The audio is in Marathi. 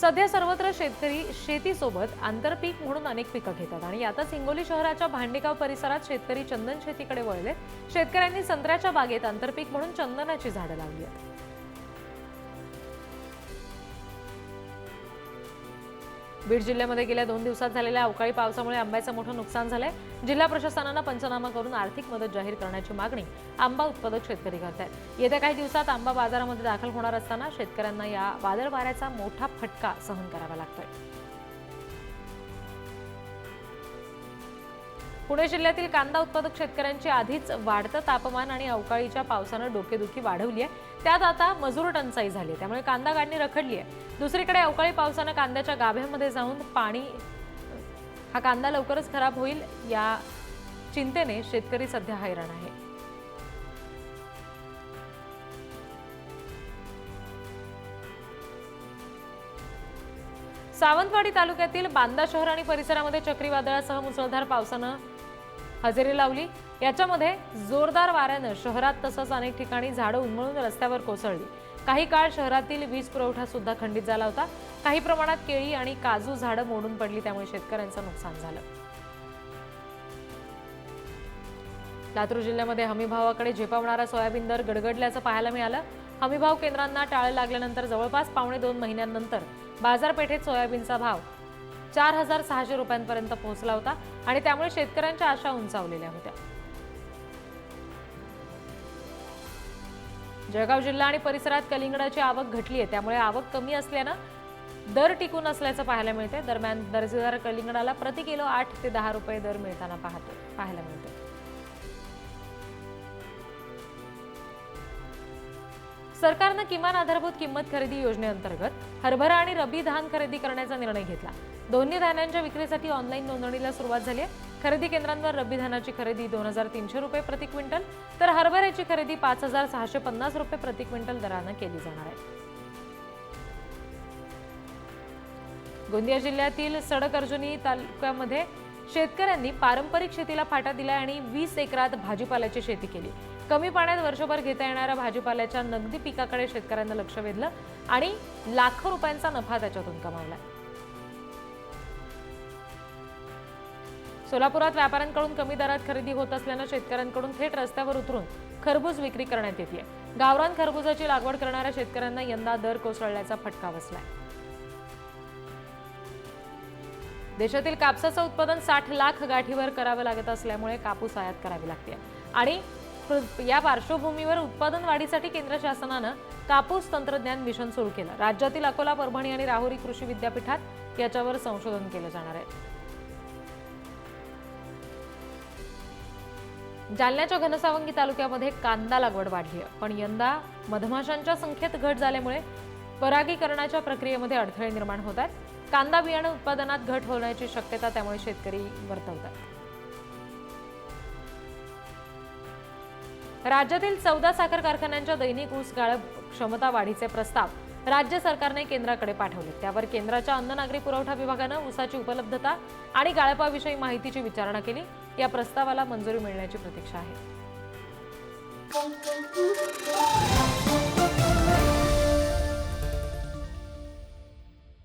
सध्या सर्वत्र शेतकरी शेतीसोबत आंतरपीक म्हणून अनेक पिकं घेतात. आणि यातच हिंगोली शहराच्या भांडेगाव परिसरात शेतकरी चंदन शेतीकडे वळले शेतकऱ्यांनी संत्र्याच्या बागेत आंतरपीक म्हणून चंदनाची झाडं लावली आहेत. बीड जिल्ह्यामध्ये गेल्या दोन दिवसात झालेल्या अवकाळी पावसामुळे आंब्याचं मोठं नुकसान झालंय. जिल्हा प्रशासनानं पंचनामा करून आर्थिक मदत जाहीर करण्याची मागणी आंबा उत्पादक शेतकरी करत आहेत येत्या काही दिवसात आंबा बाजारामध्ये दाखल होणार असताना शेतकऱ्यांना या वादळ वाऱ्याचा मोठा फटका सहन करावा लागतोय. पुणे जिल्ह्यातील कांदा उत्पादक शेतकऱ्यांची आधीच वाढतं तापमान आणि अवकाळीच्या पावसानं डोकेदुखी वाढवली आहे त्यात आता मजूर टंचाई झाली आहे. त्यामुळे कांदा काढणी रखडली आहे दुसरीकडे अवकाळी पावसानं कांद्याच्या गाभ्यामध्ये जाऊन पाणी हा कांदा लवकरच खराब होईल या चिंतेने शेतकरी सध्या हैराण आहे. सावंतवाडी तालुक्यातील बांदा शहर आणि परिसरामध्ये चक्रीवादळासह मुसळधार पावसानं हजेरी लावली. याच्यामध्ये जोरदार वाऱ्यानं शहरात तसंच अनेक ठिकाणी झाडं उन्मळून रस्त्यावर कोसळली. काही काळ शहरातील वीज पुरवठा सुद्धा खंडित झाला होता. काही प्रमाणात केळी आणि काजू झाडं मोडून पडली त्यामुळे शेतकऱ्यांचं नुकसान झालं. लातूर जिल्ह्यामध्ये हमीभावाकडे झेपावणारा सोयाबीन दर गडगडल्याचं पाहायला मिळालं. हमीभाव केंद्रांना टाळं लागल्यानंतर जवळपास पावणे दोन महिन्यांनंतर बाजारपेठेत सोयाबीनचा भाव चार हजार सहाशे रुपयांपर्यंत पोहोचला होता आणि त्यामुळे शेतकऱ्यांच्या आशा उंचावलेल्या होत्या. जळगाव जिल्हा आणि परिसरात कलिंगडाची आवक घटली आहे त्यामुळे आवक कमी असल्यानं दर टिकून असल्याचं पाहायला मिळते दरम्यान दर्जेदार कलिंगडाला प्रति किलो आठ ते दहा रुपये दर मिळताना पाहतो पाहायला मिळते सरकारनं किमान आधारभूत किंमत खरेदी योजनेअंतर्गत हरभरा आणि रबी धान खरेदी करण्याचा निर्णय घेतला. दोन्ही धान्यांच्या विक्रीसाठी ऑनलाईन नोंदणीला सुरुवात झाली आहे. खरेदी केंद्रांवर रब्बी धानाची खरेदी दोन हजार तीनशे रुपये प्रति क्विंटल तर हरभऱ्याची खरेदी पाच हजार सहाशे पन्नास रुपये प्रति क्विंटल दरानं केली जाणार आहे. गोंदिया जिल्ह्यातील सडक अर्जुनी तालुक्यामध्ये शेतकऱ्यांनी पारंपरिक शेतीला फाटा दिला आणि वीस एकरात भाजीपाल्याची शेती केली. कमी पाण्यात वर्षभर घेता येणाऱ्या भाजीपाल्याच्या नगदी पिकाकडे शेतकऱ्यांना लक्ष वेधलं आणि लाखो रुपयांचा नफा त्याच्यातून कमावला सोलापुरात व्यापाऱ्यांकडून कमी दरात खरेदी होत असल्यानं शेतकऱ्यांकडून थेट रस्त्यावर उतरून खरबूज विक्री करण्यात येते गावरान खरबुजाची लागवड करणाऱ्या शेतकऱ्यांना यंदा दर कोसळल्याचा फटका बसलाय. देशातील कापसाचं उत्पादन साठ लाख गाठीवर करावं लागत असल्यामुळे कापूस आयात करावी लागते आणि या पार्श्वभूमीवर उत्पादन वाढीसाठी केंद्र शासनानं कापूस तंत्रज्ञान मिशन सुरू केलं. राज्यातील अकोला परभणी आणि राहुरी कृषी विद्यापीठात याच्यावर संशोधन केलं जाणार आहे. जालन्याच्या घनसावंगी तालुक्यामध्ये कांदा लागवड वाढली आहे. पण यंदा मधमाशांच्या संख्येत घट झाल्यामुळे परागीकरणाच्या प्रक्रियेमध्ये अडथळे निर्माण होत आहेत. कांदा बियाणं उत्पादनात घट होण्याची शक्यता त्यामुळे शेतकरी वर्तवतात. राज्यातील चौदा साखर कारखान्यांच्या दैनिक ऊस गाळप क्षमता वाढीचे प्रस्ताव राज्य सरकारने केंद्राकडे पाठवले. त्यावर केंद्राच्या अन्न नागरी पुरवठा विभागानं ऊसाची उपलब्धता आणि गाळपाविषयी माहितीची विचारणा केली. या प्रस्तावाला मंजुरी मिळण्याची प्रतीक्षा आहे.